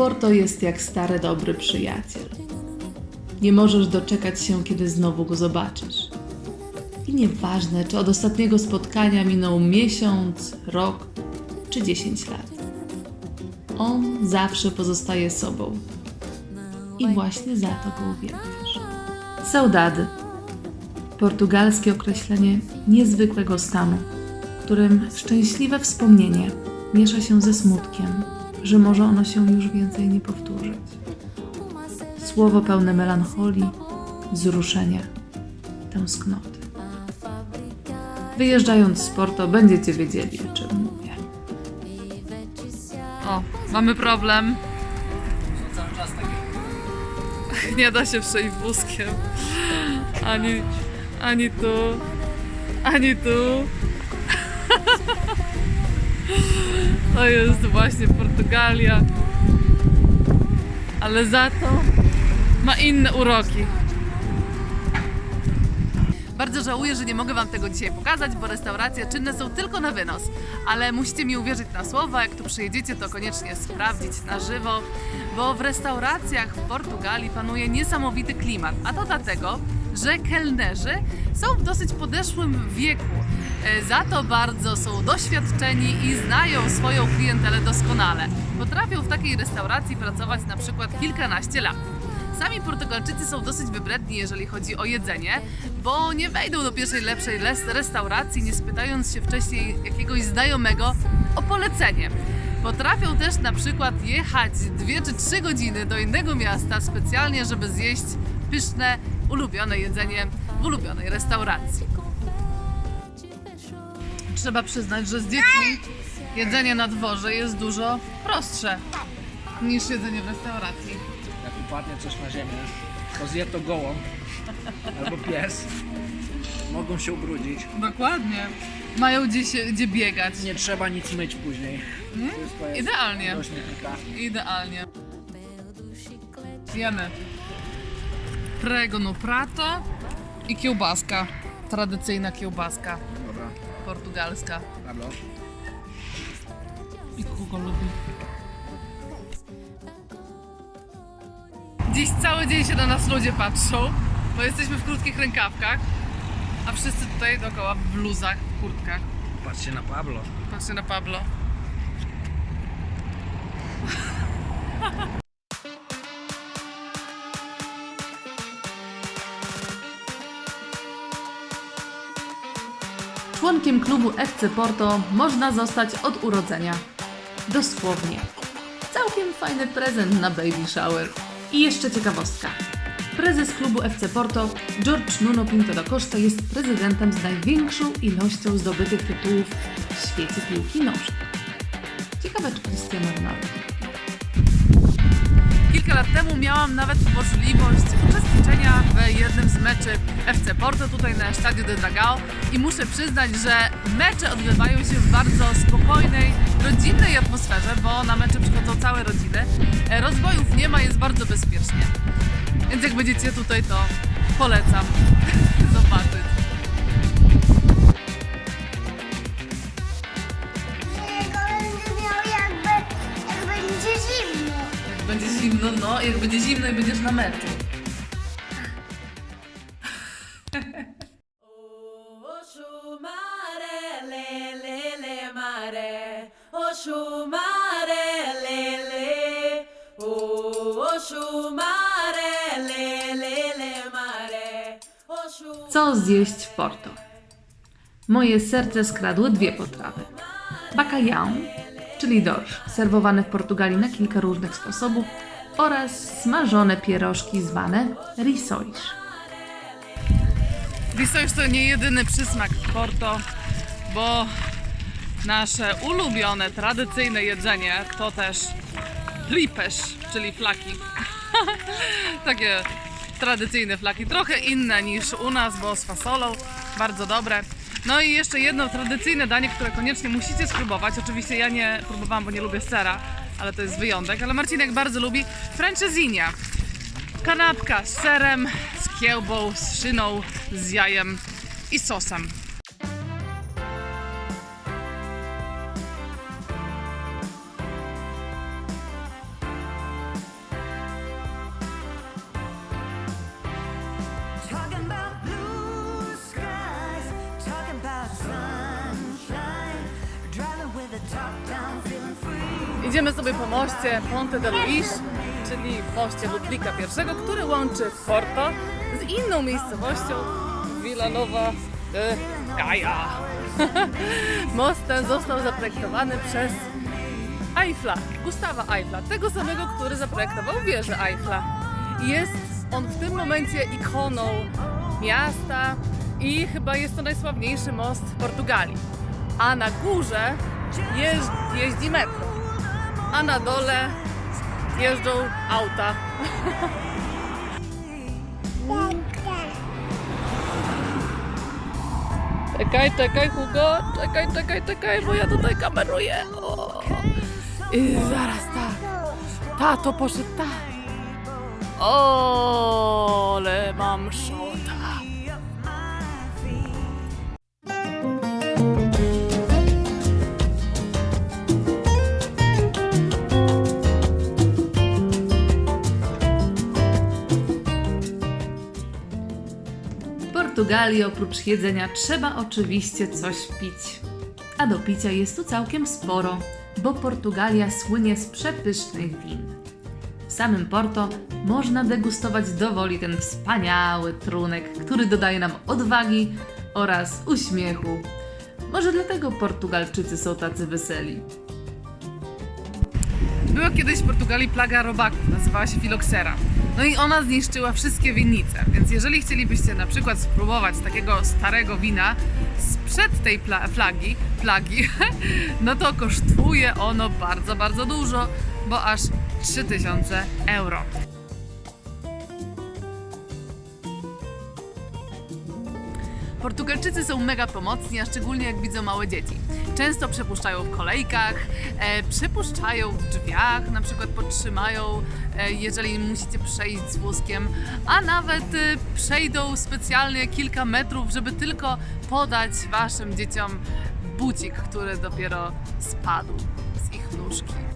Porto jest jak stary dobry przyjaciel. Nie możesz doczekać się, kiedy znowu go zobaczysz. I nieważne, czy od ostatniego spotkania minął miesiąc, rok czy 10 lat. On zawsze pozostaje sobą. I właśnie za to go uwielbiasz. Saudade. Portugalskie określenie niezwykłego stanu, w którym szczęśliwe wspomnienie miesza się ze smutkiem, że może ono się już więcej nie powtórzyć. Słowo pełne melancholii, wzruszenia, tęsknoty. Wyjeżdżając z Porto, będziecie wiedzieli, o czym mówię. O, mamy problem. Cały czas taki. Nie da się przejść wózkiem. Ani, ani tu, ani tu. To jest właśnie Portugalia. Ale za to ma inne uroki. Bardzo żałuję, że nie mogę Wam tego dzisiaj pokazać, bo restauracje czynne są tylko na wynos. Ale musicie mi uwierzyć na słowa, jak tu przyjedziecie, to koniecznie sprawdzić na żywo, bo w restauracjach w Portugalii panuje niesamowity klimat. A to dlatego, że kelnerzy są w dosyć podeszłym wieku. E, Za to bardzo są doświadczeni i znają swoją klientelę doskonale. Potrafią w takiej restauracji pracować na przykład kilkanaście lat. Sami Portugalczycy są dosyć wybredni, jeżeli chodzi o jedzenie, bo nie wejdą do pierwszej lepszej restauracji, nie spytając się wcześniej jakiegoś znajomego o polecenie. Potrafią też na przykład jechać dwie czy trzy godziny do innego miasta specjalnie, żeby zjeść pyszne, ulubione jedzenie w ulubionej restauracji. Trzeba przyznać, że z dziećmi jedzenie na dworze jest dużo prostsze niż jedzenie w restauracji. Jak upadnie coś na ziemię, to zje to gołąb albo pies. Mogą się ubrudzić. Dokładnie. Mają gdzie, się, gdzie biegać. Nie trzeba nic myć później. Wszystko jest Idealnie. do śmietnika. Idealnie. Jemy. Prego no prato i kiełbaska. Tradycyjna kiełbaska portugalska. Pablo. I kogo lubi. Dziś cały dzień się na nas ludzie patrzą, bo jesteśmy w krótkich rękawkach, a wszyscy tutaj dookoła w bluzach, w kurtkach. Patrzcie na Pablo. Patrzcie na Pablo. Członkiem klubu FC Porto można zostać od urodzenia. Dosłownie. Całkiem fajny prezent na baby shower. I jeszcze ciekawostka. Prezes klubu FC Porto, George Nuno Pinto da Costa, jest prezydentem z największą ilością zdobytych tytułów w świecie piłki nożnej. Ciekawe, czy Cristiano Ronaldo. Kilka lat temu miałam nawet możliwość uczestniczenia w jednym z meczy FC Porto tutaj na Stadio de Dragao i muszę przyznać, że mecze odbywają się w bardzo spokojnej, rodzinnej atmosferze, bo na mecze przychodzą całe rodziny. E, Rozbojów nie ma, jest bardzo bezpiecznie. Więc jak będziecie tutaj, to polecam zimno, no, jak będzie zimno i będziesz na meczu. Co zjeść w Porto? Moje serce skradły dwie potrawy. Bacalhau, czyli dorsz, serwowany w Portugalii na kilka różnych sposobów oraz smażone pierożki zwane risóis. Risóis to nie jedyny przysmak w Porto, bo nasze ulubione, tradycyjne jedzenie to też flipesz, czyli flaki. Takie tradycyjne flaki, trochę inne niż u nas, bo z fasolą, bardzo dobre. No i jeszcze jedno tradycyjne danie, które koniecznie musicie spróbować. Oczywiście ja nie próbowałam, bo nie lubię sera, ale to jest wyjątek. Ale Marcinek bardzo lubi francezinia. Kanapka z serem, z kiełbą, z szyną, z jajem i sosem. Idziemy sobie po moście Ponte de Luis, czyli moście Ludwika I, który łączy Porto z inną miejscowością Villanova de Gaia. Most ten został zaprojektowany przez Eiffla, Gustawa Eiffla, tego samego, który zaprojektował wieżę Eiffla. Jest on w tym momencie ikoną miasta i chyba jest to najsławniejszy most w Portugalii. A na górze jeździ metro, a na dole jeżdżą auta. Czekaj, czekaj, Hugo, czekaj, czekaj, czekaj, bo ja tutaj kameruję. O. I zaraz tak. Tato poszedł tak. O, ale mam szota. Portugalii oprócz jedzenia trzeba oczywiście coś pić. A do picia jest tu całkiem sporo, bo Portugalia słynie z przepysznych win. W samym Porto można degustować dowoli ten wspaniały trunek, który dodaje nam odwagi oraz uśmiechu. Może dlatego Portugalczycy są tacy weseli. Była kiedyś w Portugalii plaga robaków, nazywała się filoksera. No i ona zniszczyła wszystkie winnice, więc jeżeli chcielibyście na przykład spróbować takiego starego wina sprzed tej pla- flagi, plagi, no to kosztuje ono bardzo, bardzo dużo, bo aż 3000 euro. Portugalczycy są mega pomocni, a szczególnie jak widzą małe dzieci. Często przepuszczają w kolejkach, e, przepuszczają w drzwiach, na przykład podtrzymają, e, jeżeli musicie przejść z wózkiem, a nawet e, przejdą specjalnie kilka metrów, żeby tylko podać waszym dzieciom bucik, który dopiero spadł z ich nóżki.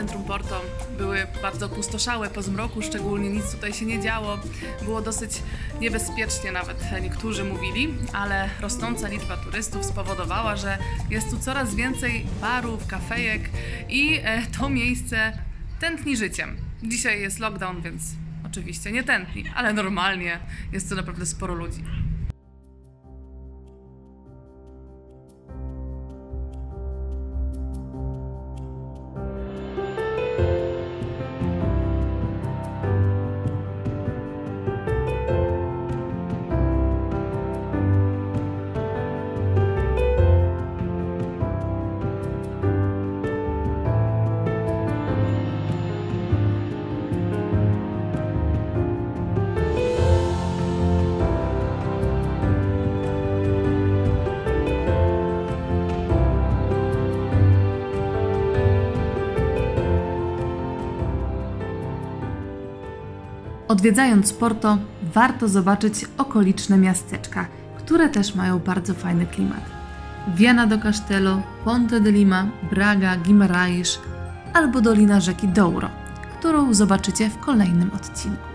Centrum Porto były bardzo pustoszałe po zmroku, szczególnie nic tutaj się nie działo. Było dosyć niebezpiecznie nawet niektórzy mówili, ale rosnąca liczba turystów spowodowała, że jest tu coraz więcej barów, kafejek i e, to miejsce tętni życiem. Dzisiaj jest lockdown, więc oczywiście nie tętni, ale normalnie jest tu naprawdę sporo ludzi. Odwiedzając Porto, warto zobaczyć okoliczne miasteczka, które też mają bardzo fajny klimat. Viana do Castelo, Ponte de Lima, Braga, Guimarães albo Dolina rzeki Douro, którą zobaczycie w kolejnym odcinku.